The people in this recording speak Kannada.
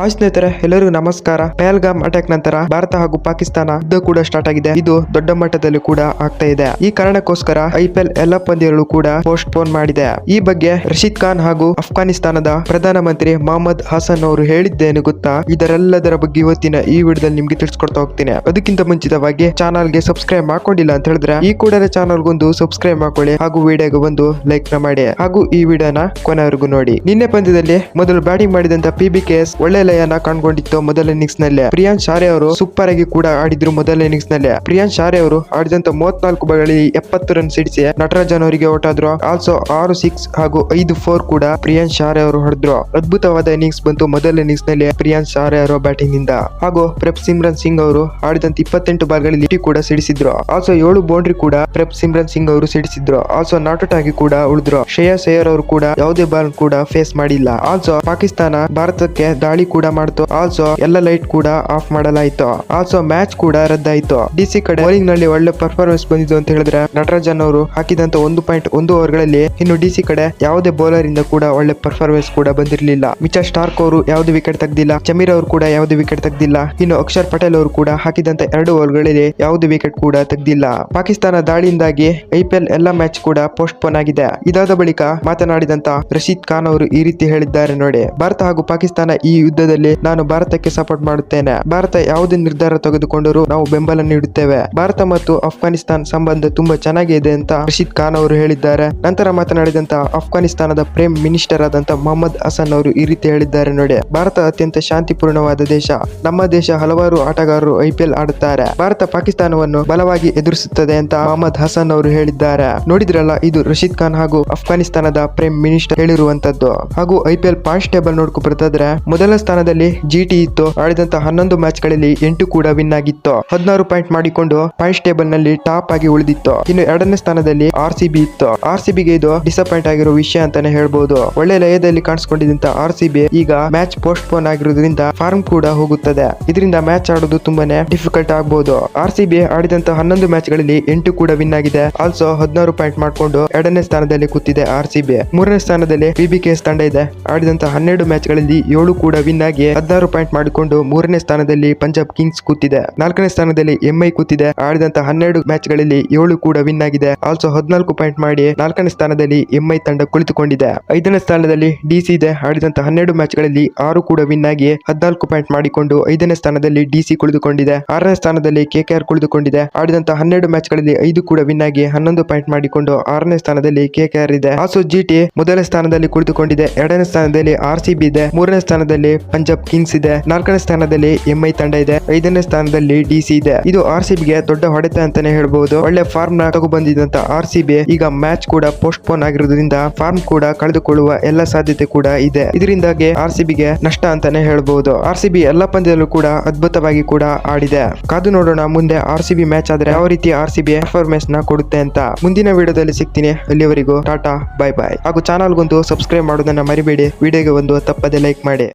ಹಾಯ್ ಸ್ನೇಹಿತರೆ, ಎಲ್ಲರಿಗೂ ನಮಸ್ಕಾರ. ಪಹಲ್ಗಾಮ್ ಅಟ್ಯಾಕ್ ನಂತರ ಭಾರತ ಹಾಗೂ ಪಾಕಿಸ್ತಾನ ಯುದ್ಧ ಕೂಡ ಸ್ಟಾರ್ಟ್ ಆಗಿದೆ. ಇದು ದೊಡ್ಡ ಮಟ್ಟದಲ್ಲಿ ಕೂಡ ಆಗ್ತಾ ಇದೆ. ಈ ಕಾರಣಕ್ಕೋಸ್ಕರ ಐಪಿಎಲ್ ಎಲ್ಲ ಪಂದ್ಯಗಳು ಕೂಡ ಪೋಸ್ಟ್ ಪೋನ್ ಮಾಡಿದೆ. ಈ ಬಗ್ಗೆ ರಶೀದ್ ಖಾನ್ ಹಾಗೂ ಅಫ್ಘಾನಿಸ್ತಾನದ ಪ್ರಧಾನಮಂತ್ರಿ ಮೊಹಮ್ಮದ್ ಹಸನ್ ಅವರು ಹೇಳಿದ್ದೇನು ಗೊತ್ತಾ? ಇದರೆಲ್ಲದರ ಬಗ್ಗೆ ಇವತ್ತಿನ ಈ ವಿಡಿಯೋದಲ್ಲಿ ನಿಮ್ಗೆ ತಿಳಿಸ್ಕೊಡ್ತಾ ಹೋಗ್ತೀನಿ. ಅದಕ್ಕಿಂತ ಮುಂಚಿತವಾಗಿ ಚಾನಲ್ಗೆ ಸಬ್ಸ್ಕ್ರೈಬ್ ಮಾಡ್ಕೊಂಡಿಲ್ಲ ಅಂತ ಹೇಳಿದ್ರೆ, ಈ ಕೂಡಲೇ ಚಾನಲ್ಗೊಂದು ಸಬ್ಸ್ಕ್ರೈಬ್ ಮಾಡ್ಕೊಳ್ಳಿ ಹಾಗೂ ವಿಡಿಯೋಗೆ ಒಂದು ಲೈಕ್ನ ಮಾಡಿ. ಹಾಗೂ ಈ ವಿಡಿಯೋನ ಕೊನೆವರೆಗೂ ನೋಡಿ. ನಿನ್ನೆ ಪಂದ್ಯದಲ್ಲಿ ಮೊದಲು ಬ್ಯಾಟಿಂಗ್ ಮಾಡಿದಂತ ಪಿ ಬಿ ಕೆ ಎಸ್ ಒಳ್ಳೆ ಲಯನ ಕಂಡುಕೊಂಡಿತ್ತು ಮೊದಲ ಇನ್ನಿಂಗ್ಸ್ನಲ್ಲಿ. ಪ್ರಿಯಾಂಶ್ ಶಾರೆ ಅವರು ಸೂಪರ್ ಆಗಿ ಕೂಡ ಆಡಿದ್ರು ಮೊದಲ ಇನ್ನಿಂಗ್ಸ್ನಲ್ಲಿ. ಪ್ರಿಯಾಂಶ್ ಶಾರೆ ಅವರು ಆಡಿದಂತ ಮೂವತ್ನಾಲ್ಕು ಬಾಗಳಲ್ಲಿ ಎಪ್ಪತ್ತು ರನ್ ಸಿಡಿಸಿ ನಟರಾಜನ್ ಅವರಿಗೆ ಹೊಟ್ಟಾದ್ರು ಆಲ್ಸೋ ಆರು ಸಿಕ್ಸ್ ಹಾಗೂ ಐದು ಫೋರ್ ಕೂಡ ಪ್ರಿಯಾಂಶ್ ಶಾರೆ ಅವರು ಹೊಡೆದ್ರು. ಅದ್ಭುತವಾದ ಇನ್ನಿಂಗ್ಸ್ ಬಂತು ಮೊದಲ ಇನ್ನಿಂಗ್ಸ್ನಲ್ಲಿ ಪ್ರಿಯಾಂಶ್ ಶಾರೆ ಅವರ ಬ್ಯಾಟಿಂಗ್ನಿಂದ. ಹಾಗೂ ಪ್ರೆಪ್ ಸಿಮ್ರನ್ ಸಿಂಗ್ ಅವರು ಆಡಿದಂತ ಇಪ್ಪತ್ತೆಂಟು ಬಾಲ್ಗಳಲ್ಲಿ ಇಟಿ ಕೂಡ ಸಿಡಿಸಿದ್ರು. ಆಲ್ಸೋ ಏಳು ಬೌಂಡ್ರಿ ಕೂಡ ಪ್ರೆಪ್ ಸಿಮ್ರನ್ ಸಿಂಗ್ ಅವರು ಸಿಡಿಸಿದ್ರು. ಆಲ್ಸೋ ನಾಟ್ ಆಗಿ ಕೂಡ ಉಳಿದ್ರು. ಶ್ರೇಯಸ್ ಅಯ್ಯರ್ ಅವರು ಕೂಡ ಯಾವುದೇ ಬಾಲ್ ಕೂಡ ಫೇಸ್ ಮಾಡಿಲ್ಲ. ಆಲ್ಸೋ ಪಾಕಿಸ್ತಾನ ಭಾರತಕ್ಕೆ ದಾಳಿ ಕೂಡ ಮಾಡ್ತು. ಆಲ್ಸೋ ಎಲ್ಲ ಲೈಟ್ ಕೂಡ ಆಫ್ ಮಾಡಲಾಯಿತು. ಆಲ್ಸೋ ಮ್ಯಾಚ್ ಕೂಡ ರದ್ದಾಯಿತು. ಡಿಸಿ ಕಡೆ ಬೌಲಿಂಗ್ನಲ್ಲಿ ಒಳ್ಳೆ ಪರ್ಫಾರ್ಮೆನ್ಸ್ ಬಂದಿದ್ದು ಅಂತ ಹೇಳಿದ್ರೆ ನಟರಾಜನ್ ಅವರು ಹಾಕಿದಂತ ಒಂದು ಪಾಯಿಂಟ್ ಒಂದು ಓವರ್ಗಳಲ್ಲಿ ಇನ್ನು ಡಿಸಿ ಕಡೆ ಯಾವುದೇ ಬೌಲರ್ ಇಂದ ಕೂಡ ಒಳ್ಳೆ ಪರ್ಫಾರ್ಮೆನ್ಸ್ ಕೂಡ ಬಂದಿರಲಿಲ್ಲ. ಮಿಚಾ ಸ್ಟಾರ್ಕ್ ಅವರು ಯಾವುದೇ ವಿಕೆಟ್ ತೆಗ್ದಿಲ್ಲ. ಚಮೀರ್ ಅವರು ಕೂಡ ಯಾವುದೇ ವಿಕೆಟ್ ತೆಗ್ದಿಲ್ಲ. ಇನ್ನು ಅಕ್ಷರ್ ಪಟೇಲ್ ಅವರು ಕೂಡ ಹಾಕಿದಂತ ಎರಡು ಓವರ್ಗಳಲ್ಲಿ ಯಾವುದೇ ವಿಕೆಟ್ ಕೂಡ ತೆಗ್ದಿಲ್ಲ. ಪಾಕಿಸ್ತಾನ ದಾಳಿಯಿಂದಾಗಿ ಐಪಿಎಲ್ ಎಲ್ಲ ಮ್ಯಾಚ್ ಕೂಡ ಪೋಸ್ಟ್ ಪೋನ್ ಆಗಿದೆ. ಇದಾದ ಬಳಿಕ ಮಾತನಾಡಿದಂತ ರಶೀದ್ ಖಾನ್ ಅವರು ಈ ರೀತಿ ಹೇಳಿದ್ದಾರೆ ನೋಡಿ. ಭಾರತ ಹಾಗೂ ಪಾಕಿಸ್ತಾನ ಈ ಯುದ್ಧದಲ್ಲಿ ನಾನು ಭಾರತಕ್ಕೆ ಸಪೋರ್ಟ್ ಮಾಡುತ್ತೇನೆ. ಭಾರತ ಯಾವುದೇ ನಿರ್ಧಾರ ತೆಗೆದುಕೊಂಡರೂ ನಾವು ಬೆಂಬಲ ನೀಡುತ್ತೇವೆ. ಭಾರತ ಮತ್ತು ಅಫ್ಘಾನಿಸ್ತಾನ ಸಂಬಂಧ ತುಂಬಾ ಚೆನ್ನಾಗಿದೆ ಅಂತ ರಶೀದ್ ಖಾನ್ ಅವರು ಹೇಳಿದ್ದಾರೆ. ನಂತರ ಮಾತನಾಡಿದಂತ ಅಫ್ಘಾನಿಸ್ತಾನದ ಪ್ರೇಮ್ ಮಿನಿಸ್ಟರ್ ಆದಂತ ಮೊಹಮ್ಮದ್ ಹಸನ್ ಅವರು ಈ ರೀತಿ ಹೇಳಿದ್ದಾರೆ ನೋಡಿ. ಭಾರತ ಅತ್ಯಂತ ಶಾಂತಿಪೂರ್ಣವಾದ ದೇಶ. ನಮ್ಮ ದೇಶ ಹಲವಾರು ಆಟಗಾರರು ಐಪಿಎಲ್ ಆಡುತ್ತಾರೆ. ಭಾರತ ಪಾಕಿಸ್ತಾನವನ್ನು ಬಲವಾಗಿ ಎದುರಿಸುತ್ತದೆ ಅಂತ ಮೊಹಮ್ಮದ್ ಹಸನ್ ಅವರು ಹೇಳಿದ್ದಾರೆ. ನೋಡಿದ್ರಲ್ಲ, ಇದು ರಶೀದ್ ಖಾನ್ ಹಾಗೂ ಅಫ್ಘಾನಿಸ್ತಾನದ ಪ್ರೇಮ್ ಮಿನಿಸ್ಟರ್ ಹೇಳಿರುವಂತದ್ದು. ಹಾಗೂ ಐಪಿಎಲ್ ಪಾಯಿಂಟ್ಸ್ ಟೇಬಲ್ ನೋಡ್ಕೊ ಬರ್ತಾದ್ರೆ, ಮೊದಲ ಸ್ಥಾನದಲ್ಲಿ ಜಿಟಿ ಇತ್ತು. ಆಡಿದಂತ ಹನ್ನೊಂದು ಮ್ಯಾಚ್ಗಳಲ್ಲಿ ಎಂಟು ಕೂಡ ವಿನ್ ಆಗಿತ್ತು. ಹದಿನಾರು ಪಾಯಿಂಟ್ ಮಾಡಿಕೊಂಡು ಪಾಯಿಂಟ್ಸ್ ಟೇಬಲ್ನಲ್ಲಿ ಟಾಪ್ ಆಗಿ ಉಳಿದಿತ್ತು. ಇನ್ನು ಎರಡನೇ ಸ್ಥಾನದಲ್ಲಿ ಆರ್ ಸಿ ಬಿ ಇತ್ತು. ಆರ್ ಸಿ ಬಿಗೆ ಇದು ಡಿಸಪಾಯಿಂಟ್ ಆಗಿರೋ ವಿಷಯ ಅಂತಾನೆ ಹೇಳ್ಬೋದು. ಒಳ್ಳೆ ಲಯದಲ್ಲಿ ಕಾಣಿಸ್ಕೊಂಡಿದ್ದಂತ ಆರ್ ಸಿ ಬಿ ಈಗ ಮ್ಯಾಚ್ ಪೋಸ್ಟ್ ಪೋನ್ ಆಗಿರೋದ್ರಿಂದ ಫಾರ್ಮ್ ಕೂಡ ಹೋಗುತ್ತದೆ. ಇದರಿಂದ ಮ್ಯಾಚ್ ಆಡೋದು ತುಂಬಾನೇ ಡಿಫಿಕಲ್ಟ್ ಆಗಬಹುದು ಆರ್ ಸಿ ಬಿ ಆಡಿದಂತ ಹನ್ನೊಂದು ಮ್ಯಾಚ್ಗಳಲ್ಲಿ ಎಂಟು ಕೂಡ ವಿನ್ ಆಗಿದೆ. ಆಲ್ಸೋ ಹದಿನಾರು ಪಾಯಿಂಟ್ ಮಾಡಿಕೊಂಡು ಎರಡನೇ ಸ್ಥಾನದಲ್ಲಿ ಕೂತಿದೆ ಆರ್ ಸಿ ಬಿ ಮೂರನೇ ಸ್ಥಾನದಲ್ಲಿ ಬಿಬಿಕೆಎಸ್ ತಂಡ ಇದೆ. ಆಡಿದಂತ ಹನ್ನೆರಡು ಮ್ಯಾಚ್ಗಳಲ್ಲಿ ಏಳು ಕೂಡ ವಿನ್ ಆಗಿ ಹದಿನಾರು ಪಾಯಿಂಟ್ ಮಾಡಿಕೊಂಡು ಮೂರನೇ ಸ್ಥಾನದಲ್ಲಿ ಪಂಜಾಬ್ ಕಿಂಗ್ಸ್ ಕೂತಿದೆ. ನಾಲ್ಕನೇ ಸ್ಥಾನದಲ್ಲಿ ಎಂಐ ಕೂತಿದೆ. ಆಡಿದಂತ ಹನ್ನೆರಡು ಮ್ಯಾಚ್ಗಳಲ್ಲಿ ಏಳು ಕೂಡ ವಿನ್ ಆಗಿದೆ. ಆಲ್ಸೋ ಹದಿನಾಲ್ಕು ಪಾಯಿಂಟ್ ಮಾಡಿ ನಾಲ್ಕನೇ ಸ್ಥಾನದಲ್ಲಿ ಎಂಐ ತಂಡ ಕುಳಿತುಕೊಂಡಿದೆ. ಐದನೇ ಸ್ಥಾನದಲ್ಲಿ ಡಿಸಿ ಇದೆ. ಆಡಿದಂತ ಹನ್ನೆರಡು ಮ್ಯಾಚ್ಗಳಲ್ಲಿ ಆರು ಕೂಡ ವಿನ್ ಆಗಿ ಹದಿನಾಲ್ಕು ಪಾಯಿಂಟ್ ಮಾಡಿಕೊಂಡು ಐದನೇ ಸ್ಥಾನದಲ್ಲಿ ಡಿಸಿ ಕುಳಿತುಕೊಂಡಿದೆ. ಆರನೇ ಸ್ಥಾನದಲ್ಲಿ ಕೆಕೆಆರ್ ಕುಳಿತುಕೊಂಡಿದೆ. ಆಡಿದಂತ ಹನ್ನೆರಡು ಮ್ಯಾಚ್ಗಳಲ್ಲಿ ಐದು ಕೂಡ ವಿನ್ ಆಗಿ ಹನ್ನೊಂದು ಪಾಯಿಂಟ್ ಮಾಡಿಕೊಂಡು ಆರನೇ ಸ್ಥಾನದಲ್ಲಿ ಕೆಕೆಆರ್ ಇದೆ. ಆಲ್ಸೋ ಜಿಟಿ ಮೊದಲ ಸ್ಥಾನದಲ್ಲಿ ಕುಳಿತುಕೊಂಡಿದೆ. ಎರಡನೇ ಸ್ಥಾನದಲ್ಲಿ ಆರ್ ಸಿ ಇದೆ. ಮೂರನೇ ಸ್ಥಾನದಲ್ಲಿ ಪಂಜಾಬ್ ಕಿಂಗ್ಸ್ ಇದೆ. ನಾಲ್ಕನೇ ಸ್ಥಾನದಲ್ಲಿ ಎಂಐ ತಂಡ ಇದೆ. ಐದನೇ ಸ್ಥಾನದಲ್ಲಿ ಡಿಸಿ ಇದೆ. ಇದು ಆರ್ ಬಿಗೆ ದೊಡ್ಡ ಹೊಡೆತ ಅಂತಾನೆ ಹೇಳಬಹುದು ಒಳ್ಳೆ ಫಾರ್ಮ್ನ ಬಂದಿದ್ದಂತ ಆರ್ ಸಿ ಈಗ ಮ್ಯಾಚ್ ಕೂಡ ಪೋಸ್ಟ್ ಪೋನ್ ಆಗಿರೋದ್ರಿಂದ ಫಾರ್ಮ್ ಕೂಡ ಕಳೆದುಕೊಳ್ಳುವ ಎಲ್ಲ ಸಾಧ್ಯತೆ ಕೂಡ ಇದೆ. ಇದರಿಂದಾಗಿ ಆರ್ ಬಿಗೆ ನಷ್ಟ ಅಂತಾನೆ ಹೇಳಬಹುದು ಆರ್ ಎಲ್ಲ ಪಂದ್ಯದಲ್ಲೂ ಕೂಡ ಅದ್ಭುತವಾಗಿ ಕೂಡ ಆಡಿದೆ. ಕಾದು ನೋಡೋಣ ಮುಂದೆ ಆರ್ ಮ್ಯಾಚ್ ಆದ್ರೆ ಯಾವ ರೀತಿ ಆರ್ ಸಿ ನ ಕೊಡುತ್ತೆ ಅಂತ. ಮುಂದಿನ ವಿಡಿಯೋದಲ್ಲಿ ಸಿಗ್ತೀನಿ. ಅಲ್ಲಿವರೆಗೂ ಟಾಟಾ ಬೈ ಬಾಯ್ ಹಾಗೂ ಚಾನಲ್ಗೊಂದು ಸಬ್ಸ್ಕ್ರೈಬ್ ಮಾಡೋದನ್ನ ಮರಿಬೇಡಿ. ವಿಡಿಯೋಗೆ ಒಂದು ತಪ್ಪದೆ ಲೈಕ್ ಮಾಡಿ.